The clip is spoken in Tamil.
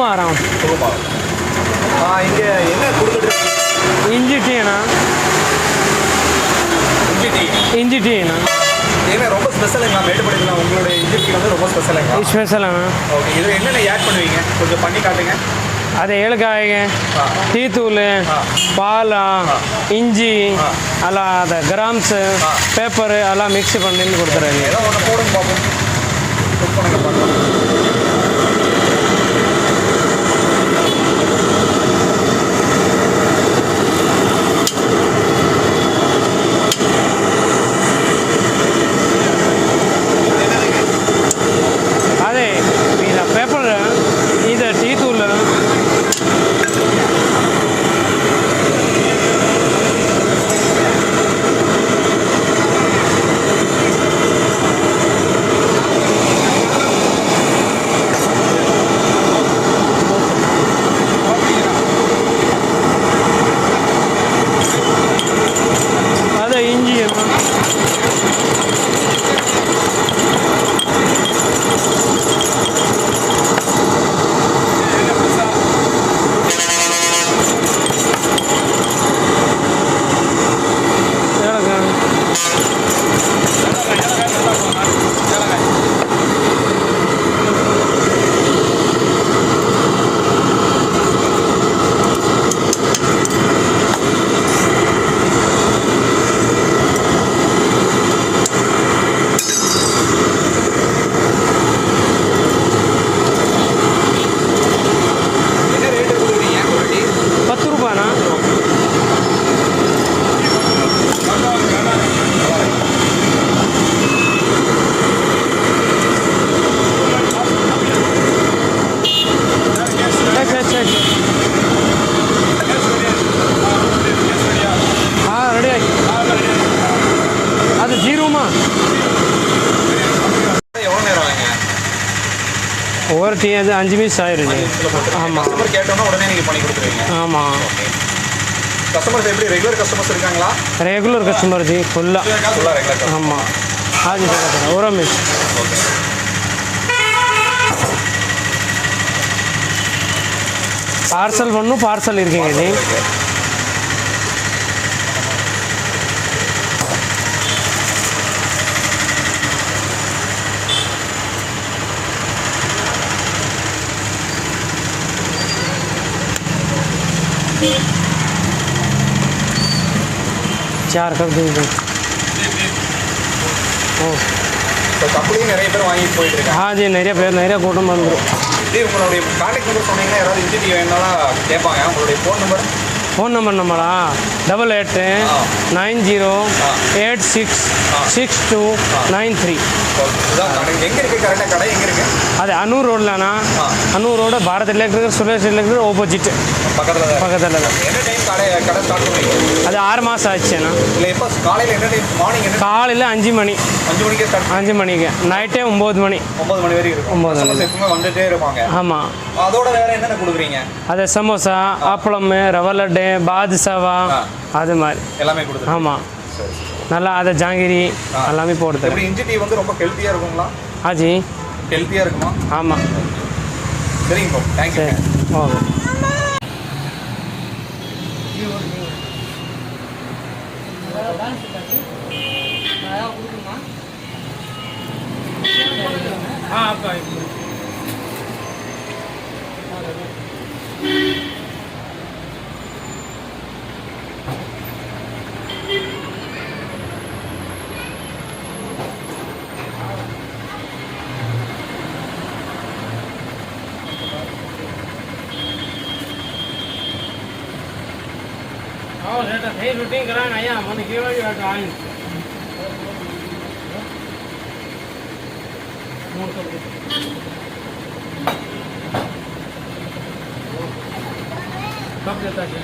உகுமாரம் குருமாரம் இங்கே என்ன கொடுத்துட்டு இஞ்சி டீனா இஞ்சி டீ. இஞ்சி டீனா ஏன்னா ரொம்ப ஸ்பெஷலுங்களா மேட்டுப்படிங்களா உங்களுடைய இஞ்சி டீ வந்து ரொம்ப ஸ்பெஷலுங்களா ஸ்பெஷலான ஓகே இது என்னென்ன ஆட் பண்ணுவீங்க? கொஞ்சம் பண்ணி காட்டுங்க. அது ஏலக்காய்ங்க டீத்தூள். பால் இஞ்சி ஆ. எல்லாம் அது கிராம்ஸு ஆ. பேப்பரு எல்லாம் மிக்ஸ் ஒவ்வொரு டீ அது அஞ்சு பீஸ் ஆயிடுது ஆமாம் கஸ்டமர் கேட்டோன்னா உடனே நீங்கள் பண்ணி கொடுத்துருவீங்க. ஆமாம் கஸ்டமர்ஸ் எப்படி? ரெகுலர் கஸ்டமர்ஸ் இருக்காங்களா? ரெகுலர் கஸ்டமர் ஜி ஃபுல்லாக ஆமாம் ஆஜி சார் ஒரு மிஸ் பார்சல் பண்ணும் பார்சல் இருக்குங்க ஜி. चार कर दीजिए ஓ இப்போ கப்பலையும் நிறைய பேர் வாங்கிட்டு போயிட்டு இருக்காங்க ஆ ஜி நிறைய பேர் நிறைய கூட்டம் வந்துடும் இதே உங்களுடைய கான்டாக்ட் நம்பர் சொன்னீங்கன்னா யாராவது இன்ஜினி வேணாலும் கேட்பாங்க உங்களுடைய ஃபோன் நம்பர் ஃபோன் நம்பர் நம்மளா டபுள் எட்டு ஆ. Nine zero. Eight six. Six two nine three அது Annur ரோட்லண்ணா. Annur road Bharat electric Suresh electric opposite பக்கத்தில் அது ஆறு மாதம் ஆச்சுண்ணா காலையில் அஞ்சு மணி அஞ்சு மணிக்கே நைட்டே ஒம்பது மணி ஒம்பது மணி வரைக்கும் ஒன்பது மணி. ஆமாம் அதோட வேற என்னென்ன கொடுக்குறீங்க அது சமோசா அப்பளம் ரவா லட்டு பாதுஷாவா ஆ. அது மாதிரி. எல்லாமே கொடுத்துருங்க ஆமாம். நல்லா அதை ஜாங்கிரி ஆ. எல்லாமே எப்படி இஞ்சி டீ வந்து ரொம்ப ஹெல்த்தியாக இருக்குங்களா? ஆஜி. ஹெல்த்தியாக இருக்குமா? ஆமாம் சரிங்க ப்ரோ தேங்க்யூ ஓகே આવો સેટા થઈ શૂટિંગ કરાણ આયા મને કેવાયું હતો આઈ કપ લેતા છે